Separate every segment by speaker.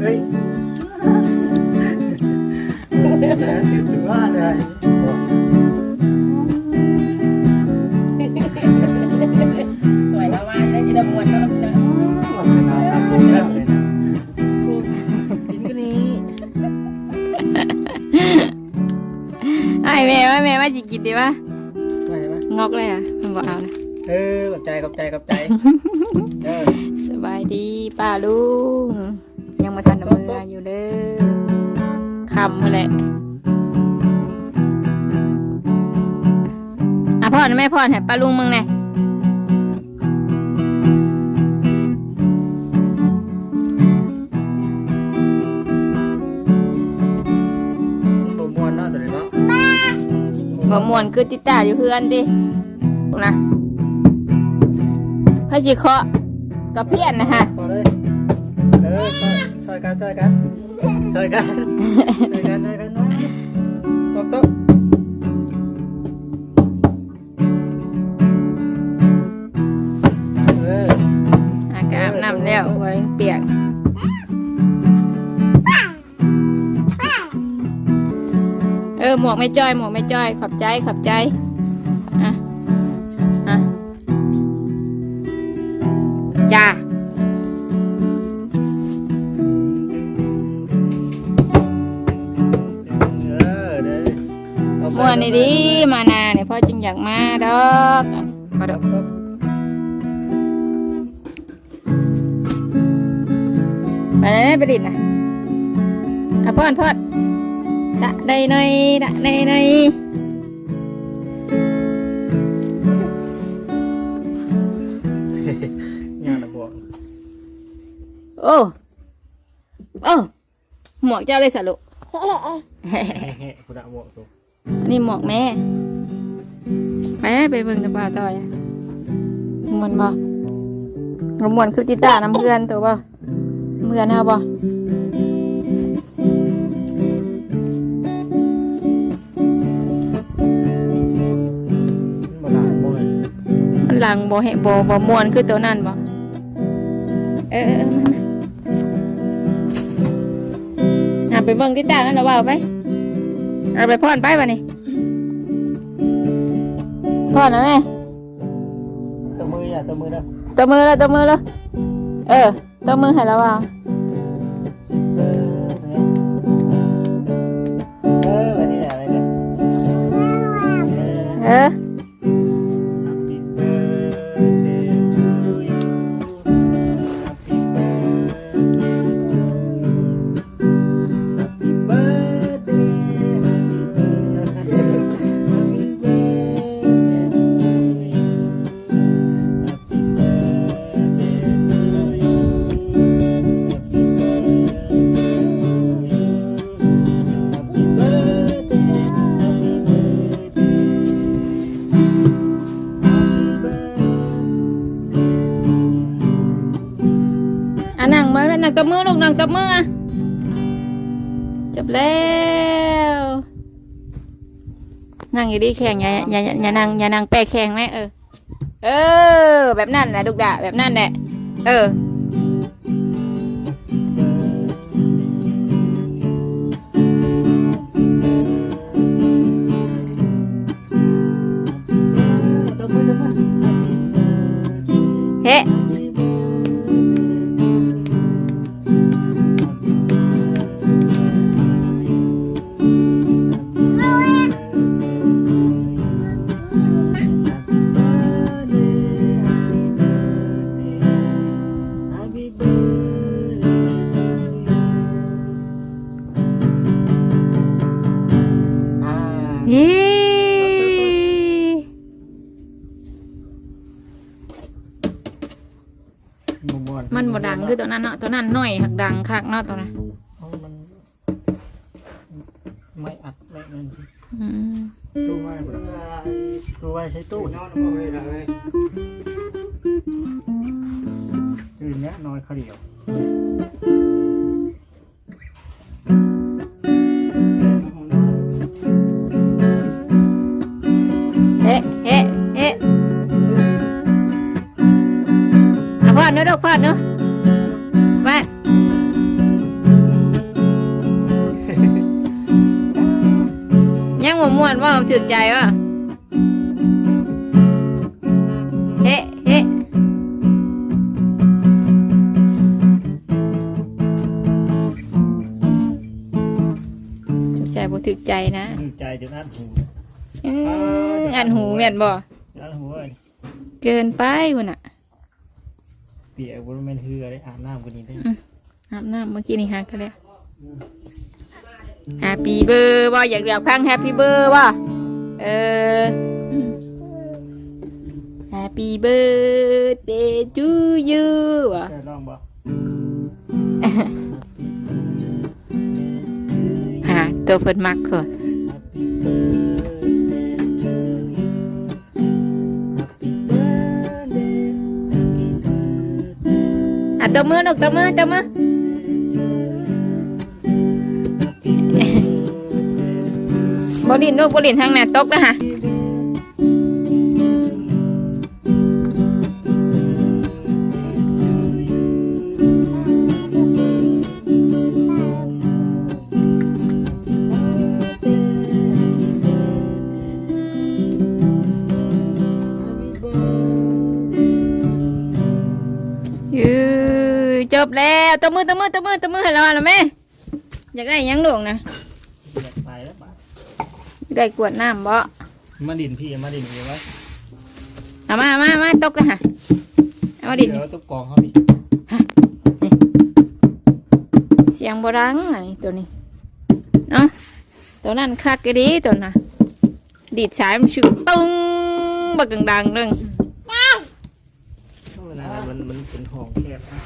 Speaker 1: เฮ้ยนะถือว่าเลยบอก
Speaker 2: หน่วยละวันแล้วจะได้มวนแล้วนะ
Speaker 1: ว่าขนาดนั้นผมแล้วเลยนะกินก็นี้
Speaker 3: ไอ้แม่ว่าแม่ว่าจิกินดีปะ
Speaker 1: ไปไหม
Speaker 3: งอกเลยอะมันบอกเอานะ
Speaker 1: เออขอบใจขอบใจขอบใจเออ
Speaker 3: สบายดีป้าลุงยัง มาทันออยู่เด้อคำมาแหละอะพ่อนแม่พ่อให้ป้าลุงมึงไง
Speaker 1: บ่มวนเนาะตัวนี้เนาะ
Speaker 3: บ่มวนคือติดตาอยู่เพื่อนดินะพระจิเคาะกับเพี้ยนนะฮะ
Speaker 1: ช่วยกันช่วยกันช่วยกันช่วยกันช่วยกันนะตบโต๊ะเออ
Speaker 3: อากาศน้ำแล้วหัวยังเปียกเออหมวกไม่จ้อยหมวกไม่จ้อยขอบใจขอบใจ
Speaker 1: เอาไป
Speaker 3: ม่วนนี่ดิมานาเนี่ยพ่อจึงอยากมาดอกมาดอกไปเลยไปดิดนะอะพ่อนพ่อนดะในในดะในใน
Speaker 1: งานระบบ
Speaker 3: โอ้โอ้หมวกเจ้าเลยสรุ
Speaker 1: เฮ้คุณอะหมวกตัว
Speaker 3: อันนี้หมวกแม่ แม่ไปเบิ่งตะบ่าวต่อยมวนบ่กระมวนคือติตาน้ำเพื่อนตัวบ่เพื่อนเฮาบ่
Speaker 1: มาด่าบ่เลย
Speaker 3: มันหลังบ่เห็นบ่บ่มวนคือตัวนั้นบ่เออเออเออมามาอะไปเบิ่งติตานั่นแล้วว่าไป เอาไปพ่อนไปบ่นี่พ่อนนะแม่
Speaker 1: ตัวมืออย่าตัวมือนะ
Speaker 3: ตัวมือแล้วตัวมือแล้วเออตัวมือให้แล้วว่า
Speaker 1: เออเนี่ยเออวันนี้แหละอะไรเนี่ยเออ
Speaker 3: อยู่ดีแข่งอย่าอย่าอย่าอย่านั่งอย่านั่งแปะแข่งไหมเออ เออ แบบนั่นแหละลูกดาแบบนั่นแหละ เออ
Speaker 1: ตั
Speaker 3: วนั้นเนาะตัวนั้นน้อยหักดังคักเนาะตัวนั้น
Speaker 1: เอามันไม่อัดไม่นั่นสิ
Speaker 3: อืม
Speaker 1: ตู้ไว้บ่ตู้ไว้ใช้ตู้
Speaker 4: นอนบ่ให้ได้เลย
Speaker 1: ตื่นเนี้ยนอนเขาเดียว
Speaker 3: เฮ้เฮ้เฮ้อะพ่อเนื้อดอกพ่อเนื้ ว่นยังหัวม่วนว่าถือใจวะเฮ้เฮ้ใจบ่ถึกใจนะ
Speaker 1: ถึกใจจนอันหู
Speaker 3: อันหูแม่นบ่
Speaker 1: อันหูเกิ
Speaker 3: นไปคุณอะ
Speaker 1: ปียกบริเวณเฮือได้อาบน้ำกันนี้ได้
Speaker 3: อาบน้ำเมื่อกี้นี่ฮะก็แล้ว Happy เบอร์บ่อยากอยากฟัง Happy เบอร์บ่เออ Happy birthday to you ว่ะ
Speaker 1: ได้ลองบ่
Speaker 3: หาตัวเพิ่นมักเถอะ
Speaker 1: Happy birthday
Speaker 3: ตัวมือลูกตัวมือตัวมือบลินลูกบลินทางหน้าตกนะฮะ บแล้วตัวมือตัวมือตัวมือตัวมือให้เราแล้วแม่อยากได้หยังหลวงนะ
Speaker 1: อยากไปแล้วป่ะ
Speaker 3: ได้กวดน้ำบ่
Speaker 1: มาดินพี่มาดินพี่ไว้
Speaker 3: เอามามามาตกนะฮะเอามาดิ
Speaker 1: เดี๋ยวตุ๊กกองเขาดิ
Speaker 3: เสียงบรังอันนี้ตัวนี้เนาะตัวนั้นคักกะดีตัวน่ะดีดสายมันชื่อตึ้งบักดังๆเรื่อง
Speaker 1: เวลามันมันเป็นห้องแคบนะ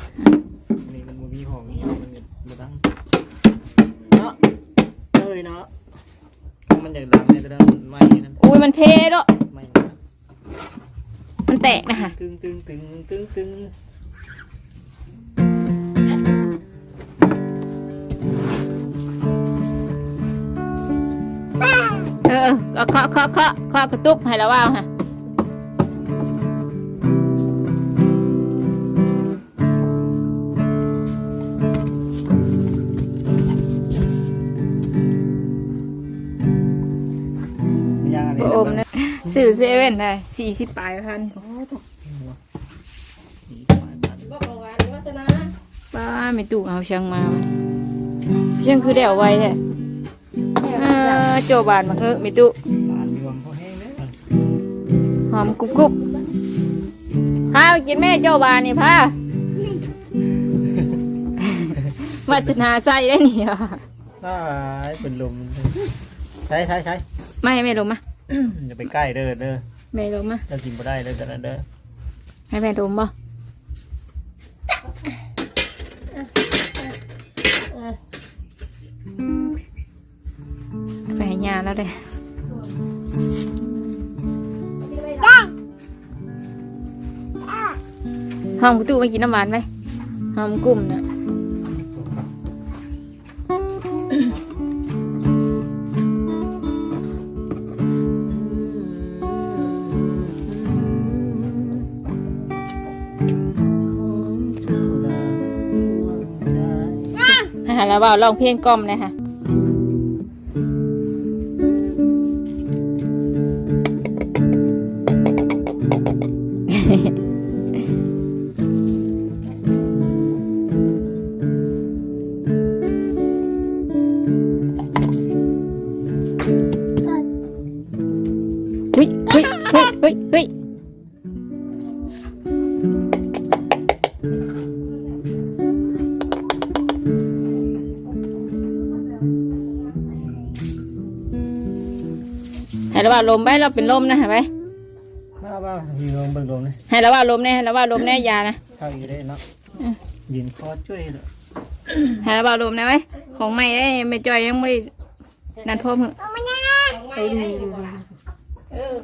Speaker 1: นี่มันบ่มีห้องนี้มันบ่ดังเนาะ เอ้ยเนาะมันอยากดังในแต่ละมันไม่นั่น
Speaker 3: อุ้ยมันเพด้วย
Speaker 1: ไม่นะ
Speaker 3: มันแตกนะฮะ
Speaker 1: ตึงตึงตึงตึงตึง
Speaker 3: เออเออเคาะเคาะเคาะเคาะกระตุกให้แล้วว่าฮะ นะสื่อเซเว่นได้สี่สิบปลายพัน
Speaker 2: บอกของหวานวัฒนา
Speaker 3: ป้าไม่ตู้เอาช่างมาวันนี้ช่างคือเดี่ยวไว้แท้เออโจบานมาเออไม่ตู้
Speaker 1: บานยวมพอแห้งเลย
Speaker 3: หอมกรุบกรุบพาไปกินแม่โจบานนี่พาวัสนาใส่ได้นี่อะ
Speaker 1: ใช่เป็นลมใช่ใช่ใช่
Speaker 3: ไม่ให้แม่ลงมา
Speaker 1: อย่าไปใกล้เด้อเด้อ
Speaker 3: แม่ลงมา
Speaker 1: จะกินบ่ได้เด้อแต่ละเด้อ
Speaker 3: ให้แม่ดมบ่ไปให้ยาแล้วเด้ห้องประตูมากินน้ำหวานไหมหอมกลุ่มนะ
Speaker 1: เอ่า
Speaker 3: แล้วว่าลองเพลงกล่อมเลยค่ะเฮ้ยเฮ้ยเฮ้ยเฮ้ย ลมไปเราเป็นลมนะเห็นไหม
Speaker 1: มาบ้าอยู่ลงเบิ่งลมเลย
Speaker 3: ให้ระว่าลมแน่ให้ระว่าลมแน่อยานะ
Speaker 1: เข้าอีกได้เนาะยืนคอช่วยเลย
Speaker 3: ให้ระว่าลมนะไหมของใหม่ได้ไม่จอยยังไม่ได้นันพบมือ
Speaker 2: ไปดีเออ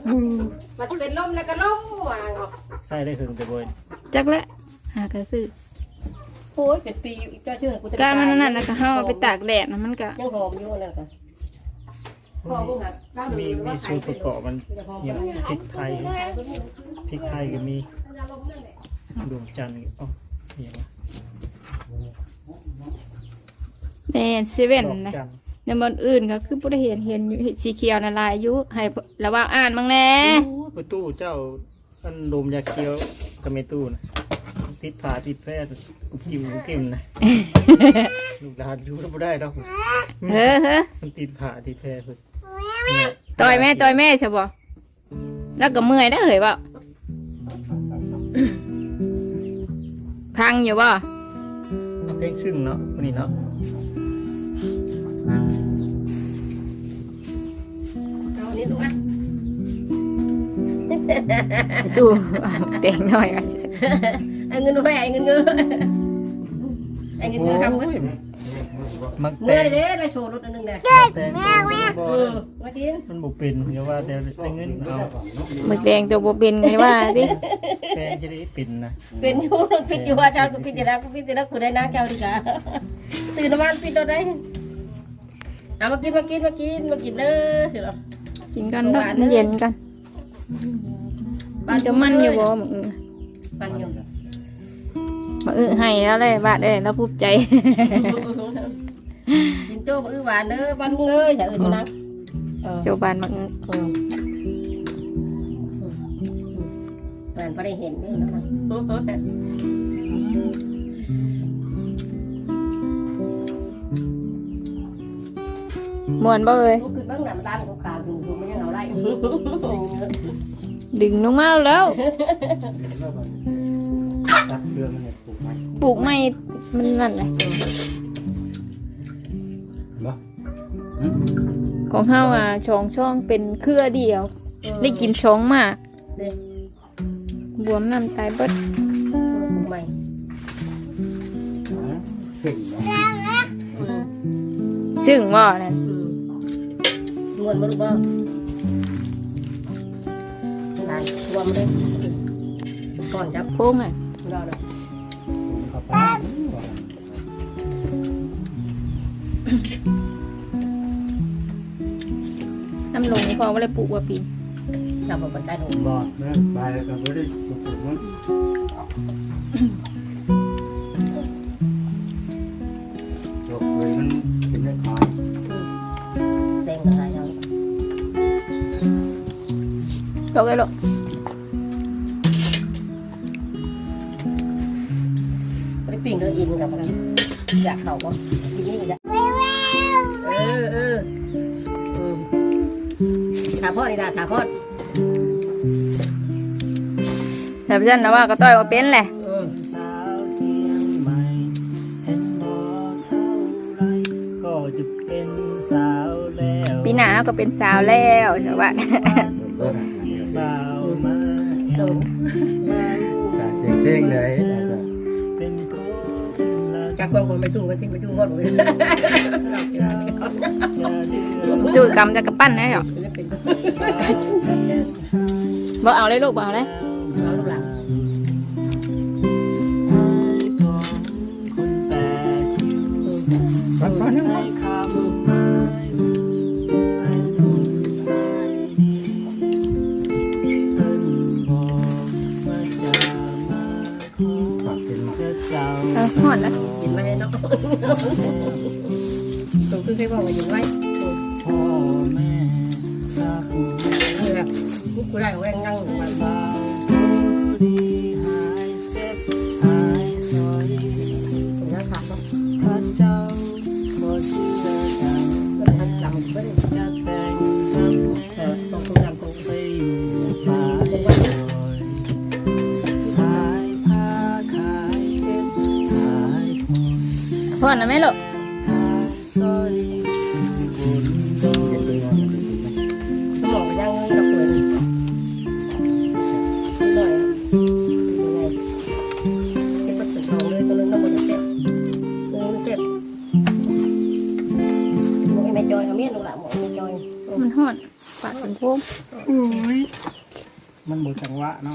Speaker 2: มันเป็นลมแล้วก็ลมวางออก
Speaker 1: ใส่ได้ถึงแต่บน
Speaker 3: จักละหากระสือ
Speaker 2: โอ้ยเป็นปีเจ้าเชื่อกูจะ
Speaker 3: การมันนั่นนะก็เฮาเอาไปตากแดดนะมันก็
Speaker 2: ยังหอมอยู่นั่นกัน พอมึงหักข้าว
Speaker 1: มี
Speaker 2: ดี
Speaker 1: มี
Speaker 2: ว่า
Speaker 1: สูตรประกอบมันอย่างพริกไทยพริกไทยก็มีดวงจันทร์อ๋ออย่างวะ
Speaker 3: ในเซเว่น
Speaker 1: ดอก
Speaker 3: นะ
Speaker 1: จันทร์
Speaker 3: ในในบอนอื่นก็คือบ่ได้เห็นเห็นอยู่เห็นสีเขียวน่ะลายอยู่ให้ระวังอ่านบ้างแหน่
Speaker 1: โอ้ยประตูเจ้าอันดมยาเคี้ยวกับเมตู้นะติดผาติดแพร่กุบกิมกุบกิมนะลูกหลานอยู่บ่ได้ดอก
Speaker 3: เฮ้อเฮ้อ
Speaker 1: มันติดผาติดแพร่เพิ่น
Speaker 3: ต่อยแม่ต่อยแม่ใช่บ่แล้วก็เมื่อยได้อเหยบ่พังอยู่บ่
Speaker 1: เอาเพลงซึ่งเนาะวันนี้เนาะ
Speaker 2: เอาอันนี้ดูอะ
Speaker 3: ตู้แต่งหน่อยอะ
Speaker 2: ไอ้เงินด้วยไอ้เงินเงือไอ้เงินเงือทำเงิน
Speaker 1: มัก
Speaker 2: เงื
Speaker 1: แต่
Speaker 2: องเด้ได้โชว์รถอันนึงเด้
Speaker 1: แต่งบ่
Speaker 2: เออมากิน
Speaker 1: มันบ่เป็นอย่าว่าแต่ได้เงินเอา
Speaker 3: มึกแดงตัวบ่เป็นไงว่าสิ
Speaker 1: แต่งจะได้เป็นนะ
Speaker 2: เป็นอยู่ปิดอยู่ว่าเจ้าก็ปิดอยู่แล้วก็ปิดอยู่แล้วกูได้นะเจ้าดีกว่าตื่นมาปิดตัวได้เอามากินมากินมากินมากินเด้อสิหรอ
Speaker 3: กินกันเนาะมันเย็นกันมันจะมันอยู่บ่มึง
Speaker 2: มันอยู่
Speaker 3: มาอื้อให้แล้วเลยบาดเอ้ยแล้วภูมิใจ
Speaker 2: กินโจ้มาอื้อหวานเด้อบ้านลุงเอ้ยอย่าอื่นนะเออ
Speaker 3: โจบานมาอื้อ
Speaker 2: อืมมันไม่ได้เห็นนี่นะ
Speaker 3: ม่วนบ่เอ้ย
Speaker 2: กูคือเบื้องหน้ามันด้านของขาวดูดูมันยังเอาได้
Speaker 3: ดึงลงมาแล้ว
Speaker 1: ตัดเครื่องมันเนี่ยปลูกไว้
Speaker 3: ปลูกไม่มันนั่นเลย ของเฮาอะช่องช่องเป็นเครือเดียว ได้กินช่องมากบวมน้ำตายเบิด
Speaker 2: ใหม่
Speaker 3: ซึ่งว่านั่น
Speaker 2: งวนมาดูบ้างทานรวมเลยก่อนจับ
Speaker 3: โพงอะ
Speaker 2: รอเลย
Speaker 3: น้ำลงพอว่าเลยปลูกว่าปี
Speaker 2: จับมาบนใต้หนู
Speaker 4: บอดนะไปก็ไม่ได้ถูกมันจบเลยมันเป็นได้ขาย
Speaker 2: เต็งกันแล้ว
Speaker 3: ตกเลยลูก
Speaker 2: ไม่ปิ้งเด้ออินกับกันอยากเข่าก็กินนี่จ้ะเออเออถาพ่อนี่นะถาพ่อ
Speaker 3: แต่พี่จันนะว่าก็ต่อยว่าเป็นแหละ
Speaker 2: เออ
Speaker 1: สาวเทียงใหม่เห็นบ่เท่าไรก็จะเป็นสาวแล้ว
Speaker 3: ปีหน้าก็เป็นสาวแล้วใช่ปะ
Speaker 4: เบิ่ง
Speaker 1: เบามา
Speaker 2: เติม
Speaker 4: แต่เสียงเพลงเลย
Speaker 1: เป็นคนละ
Speaker 2: จากความคนไม่จู้ไม่ทิ้งไม่จู้พ่อหนูเลย
Speaker 1: จะเดือด
Speaker 3: จูดกำจะกระปั้นได้หรอ
Speaker 2: เป็น
Speaker 3: บ่เอาเลยลูกบ่เอาเลย
Speaker 2: น้องลูกหลาน
Speaker 1: คนแปลกอยู่
Speaker 4: ฟังฟัง
Speaker 1: ยมั
Speaker 4: น
Speaker 3: หอน
Speaker 1: ปา
Speaker 2: ก
Speaker 1: เป็
Speaker 3: นโพง
Speaker 1: อุ้ยมันบ่จังหวะเนาะ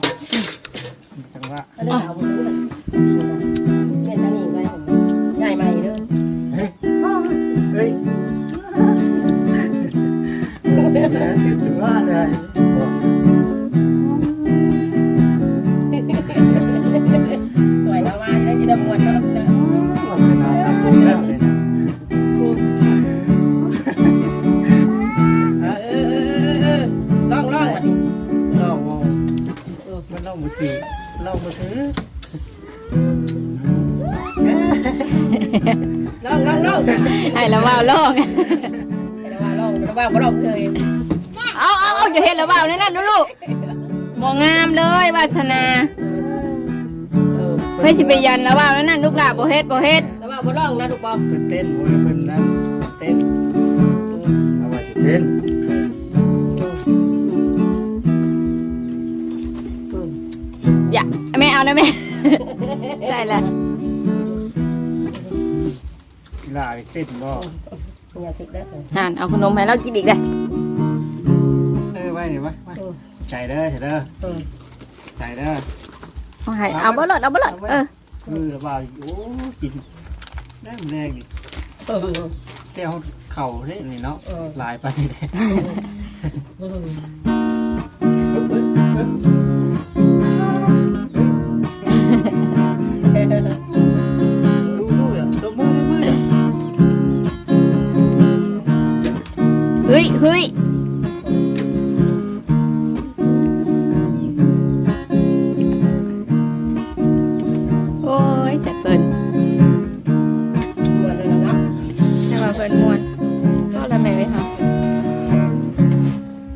Speaker 1: บ่จังหวะา
Speaker 2: ว
Speaker 4: ลอ
Speaker 2: งแต่ว่าลองแต่ว่าบ่ลองเคย
Speaker 3: เอาเอาเอาอย่าเห็นและว่าวนั่นน่ะลูกๆบ่งามเลยวาสนา
Speaker 2: เออ
Speaker 3: เพื่อสิไปยันและว่าวนั่นน่ะลูกหลานบ่เฮ็ดบ่เฮ็ด
Speaker 2: แต่ว่าบ่ลองนะลูกบอล
Speaker 1: เพิ่นเต้นโว้ยเพิ่นนั่นเต้น
Speaker 4: เอาไว้สิเป็น
Speaker 3: อย่าแม่เอานะแม่ใช่และ
Speaker 1: กีฬาเต้นบ่
Speaker 2: อย่าติดได้เลย
Speaker 3: ห่านเอาขนมให้เรากินอีกเลย
Speaker 1: เออไว้นี่ไว้ไว้ใจเด้อใจเด้อ
Speaker 2: เออ
Speaker 1: ใจเด้อ
Speaker 3: เอาให้เอาบ่หลดเอาบ่หลดเออ
Speaker 1: คือระบาดโอ้กินได้มันแรงนี่
Speaker 2: เออ
Speaker 1: แก้วเข่าเล่นี่เนาะ
Speaker 2: เออ
Speaker 1: ลายไปเลย
Speaker 2: เอ
Speaker 1: ว
Speaker 3: นก็ละแม่เลยค่ะ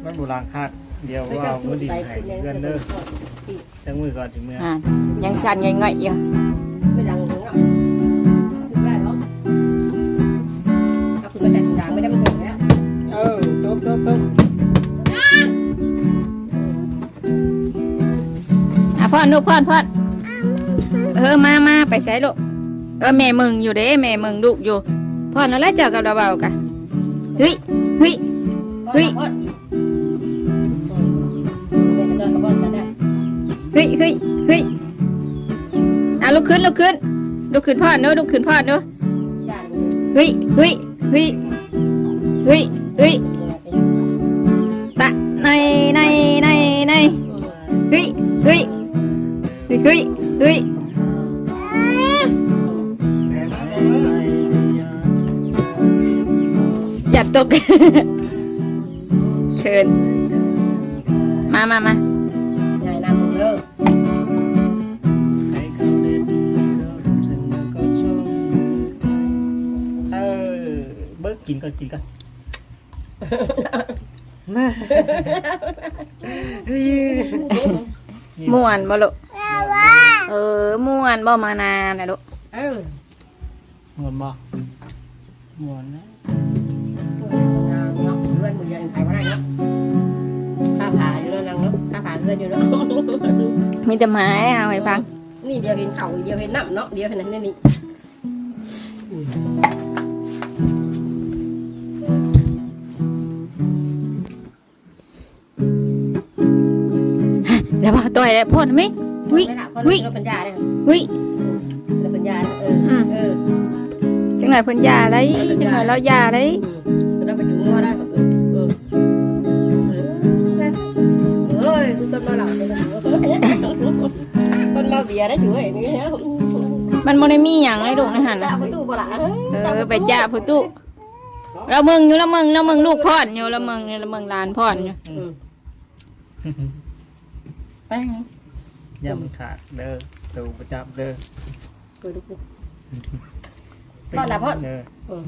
Speaker 1: มันโบราณคาดเดียวว่ามือดีให้เพื่อนเด้อจังมือก่อนถึงเมื่อ
Speaker 3: อ่ายังสั่นง่อยๆอยู่
Speaker 2: อะ
Speaker 3: พ่อนลูกพ่อนพอนเออมามาไปใส่ลูกเออแม่มึงอยู่เด้แม่มึงลูกอยู่พ่อนอาแล้วเจ้ากับเราเบากะเฮ้ยเฮ้ยเฮ้ย
Speaker 2: แม่ก็เดินกับบอลกันได้
Speaker 3: เฮ้ยเฮ้ยเฮ้ยอะลุกขึ้นลุกขึ้นลุกขึ้นพ่อนเนอะลุกขึ้นพ่อนเนอะ
Speaker 2: ย่าน
Speaker 3: เฮ้ยเฮ้ยเฮ้ยเฮ้ยเฮ้ยตะในในในในเฮ้ยเฮ้ย เฮ้ยเฮ้ยเฮ้ยอย่าตกเขินมามามา
Speaker 2: ใหญ่น้ำผมเลิก
Speaker 1: ให้เขาเล่นเขาทำเสร็จแล้วก็ชมเออเบิกกินก่อนกินก่อนน่าเฮ้ย
Speaker 3: ม่วนบ่ลูก เออม่วนบ่มานานนะลูก
Speaker 2: เออ
Speaker 1: หมวนบ่หมวนนะ
Speaker 2: เนาะเพื่อนมือยังไทยว่าได้เนาะข้าผาอยู่แล้วนังเนาะข้าผาเพื่อนอยู่เนาะ
Speaker 3: มีแต่ไม้เอาให้ฟัง
Speaker 2: นี่เดียวเห็นเข่าเดียวเห็นน้ำเนาะเดียวเห็นนั่นนี่
Speaker 3: แล้วว่าต่อยแล้วพ่นไหม อุ๊ย
Speaker 2: ไม่ละเพราะ
Speaker 3: อุ๊ย
Speaker 2: เราเป็นยาเนี่ย
Speaker 3: เฮ้ย
Speaker 2: เราเป็นยาเอออม เออ
Speaker 3: จังไหนเพิ่นยาได้จังไหนเรายาได้
Speaker 2: เราไปถึงงัวได้เออเออเอ้ยกูต้นมาหลับเลยต้นมาเบียร์ได้อยู่ไอ้นี่ฮะ
Speaker 3: มันบ่ได้มีหยังไอ้ลูกในหัน
Speaker 2: ตา
Speaker 3: น่ะ
Speaker 2: ประตูบ่ละ
Speaker 3: เออไปจ้าผู้ตุเราเมึงอยู่ละเมึงละเมึงลูกพ่อนอยู่ละเมึงอยู่ละเมึงหลานพ่อนอยู่
Speaker 1: แป้ง อย่ามันขาดเด้อตูประจับเด้อ
Speaker 2: เปิดดูพ่อน่ะพ่อ
Speaker 1: เด้อ
Speaker 2: เออ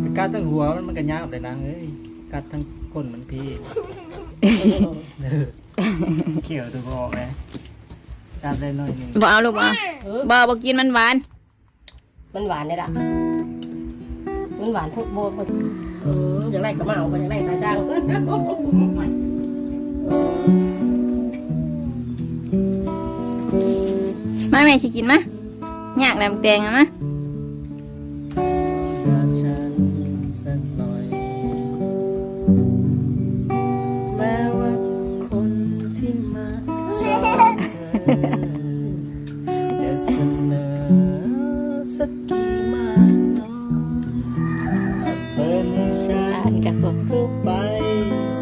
Speaker 1: ไปกัดทั้งหัวมันมันก็ยาวเลยนะเอ้ยกัดทั้งก้นมันพี่เด้อเขี่ยวตัวออกเลยกัดได้หน่อยหนึง
Speaker 3: บ่เอาลูกบ่เอา
Speaker 2: เออ
Speaker 3: บ่บ่กินมันหวาน
Speaker 2: มันหวานเลยล่ะมันหวานทุกโบนเอออย่างไรก็มาเอาไปอย่างไรก็จ้าง
Speaker 3: มาแม่สิกินมะอยากแหลมแตงอะมะ
Speaker 1: ฉันสักหน่อยแม้ว่าคนที่มาชอบเธอจะเสนอสักกี่มาน้อยเปิดให้ฉั
Speaker 3: อัน
Speaker 1: น
Speaker 3: นี้กันตัว
Speaker 1: รู้ไป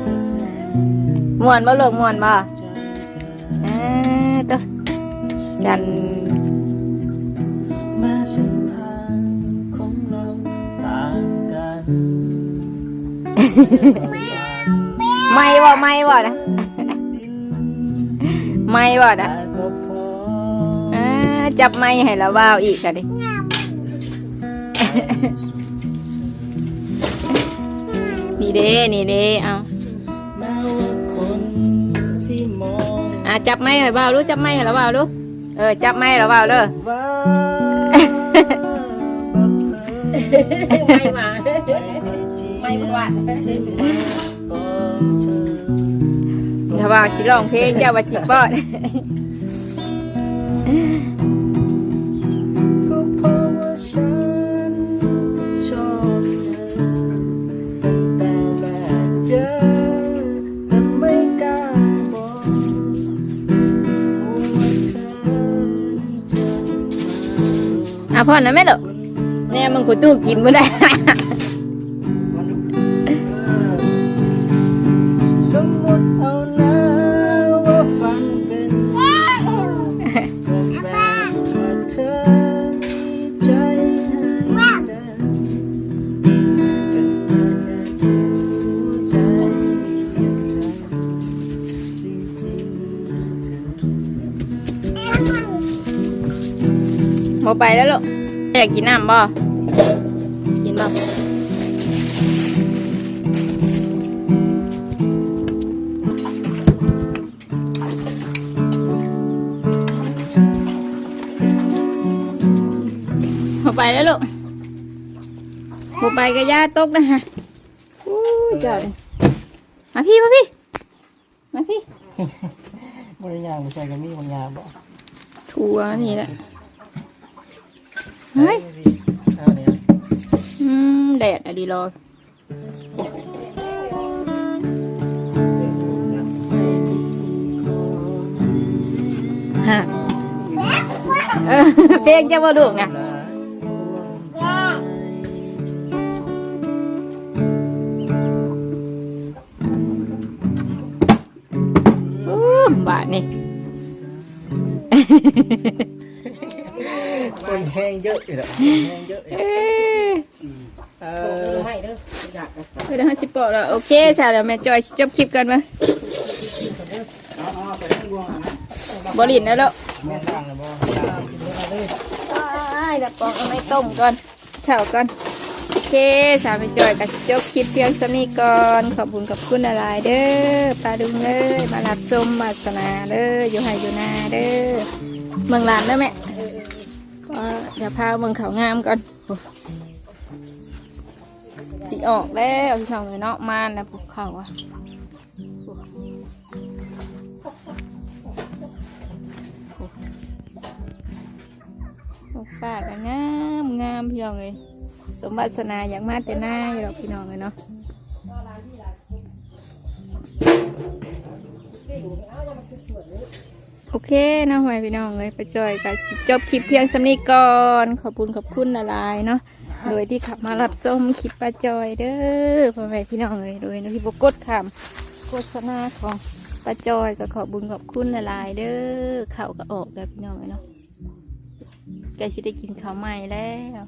Speaker 1: สักแน่
Speaker 3: ม่วลูกม่วนบ่ ฉัน
Speaker 1: แม้เส้นทางของเราต่างกัน
Speaker 3: ไม่บ่ไม่บ่นะไม่บ่นะ
Speaker 1: แต่ก็พอ
Speaker 3: อ่าจับไม่ให้เราว่าวอีกกันดินี่เด้นี่เด้เอา
Speaker 1: แม้ว่าคนที่มอง
Speaker 3: อะจับไม้ให้เบารู้จับไม้ให้เราเบารู้ เออ จับไม้ให้เปล่าเด้อ
Speaker 2: ไม่มาไม่หวาน
Speaker 3: ถ้าว่าสิร้องเพลงเจ้าว่าสิป้อน
Speaker 1: อะ
Speaker 3: พ่อนะแม่เหรอเนี่ยมึงกูตู้กินบ่ได้
Speaker 1: สมมติเอานะว่าฝันเป็นก็แปลว่าเธอมีใจให้กันกันแค่หัวใจเดียวใจจริงๆเธอ
Speaker 3: บ่ไปแล้วลูก อยากกินน้ำบ่กินบ่บ่ไปแล้วลูกบ่ไปก็ย่าตกนะฮะอู้เจ้าเลยมาพี่มาพี่ มาพี่
Speaker 1: บริยางไม่ใช่ก็มีบางอย่างบ่
Speaker 3: ทัวนี่แหละ เฮ้ย
Speaker 1: เอาเนี่ย
Speaker 3: อืมแดดอะดีรอฮะเออเพลงจะมาดูไงอู้บาทนี่
Speaker 1: คน แห้งเยอะอยู่แล้วคนแห้งเยอะอยู่
Speaker 3: เอ้ย
Speaker 1: เอ
Speaker 2: เอ
Speaker 1: อ
Speaker 2: อให้เด้ออยาก
Speaker 3: เดี๋ยวห้าสิบปอแล้วโอเคสาวเดี๋ยวแม่จอยสิจบคลิปกันมา
Speaker 4: เอาเอาไปทั้งดวงนะ
Speaker 3: บรินแล้วแล้ว
Speaker 1: แม่นางนะบ่
Speaker 3: ไอ้ดับปองเอาไม่ต้มก่อนข้าวก่อนโอเคสาวแม่จอยกับจบคลิปเพียงสนี้ก่อนขอบคุณกับคุณอะไรเด้อปลาดุงเลยมารับชมมาสนาเด้ออยู่ไฮอยู่นาเด้อเมืองลานเด้อแม่ ก็เดี๋ยวพาเมืองเขางามก่อนสีออกแล้วพี่น้องเลยเนาะมานนะภูเขาอะฝากันงามงามพี่น้องเลยสมบัติสนาอย่างมากแต่หน้าอยู่หรอกพี่น้องเลยเนาะ โอเคนะหอยพี่น้องเลยไปจอยกับจบคลิปเพียงสำนีก่อนขอบคุณขอบคุณละลายเนาะโดยที่ขับมารับส้มคลิปป้าจอยเด้อพ่อแม่พี่น้องเลยโดยที่บกดคำโฆษณาของป้าจอยก็ขอบคุญขอบคุณละลายเด้อเข่าวก็ออกแล้วพี่น้องเลยเนาะแกสิได้กินข้าวใหม่แล้ว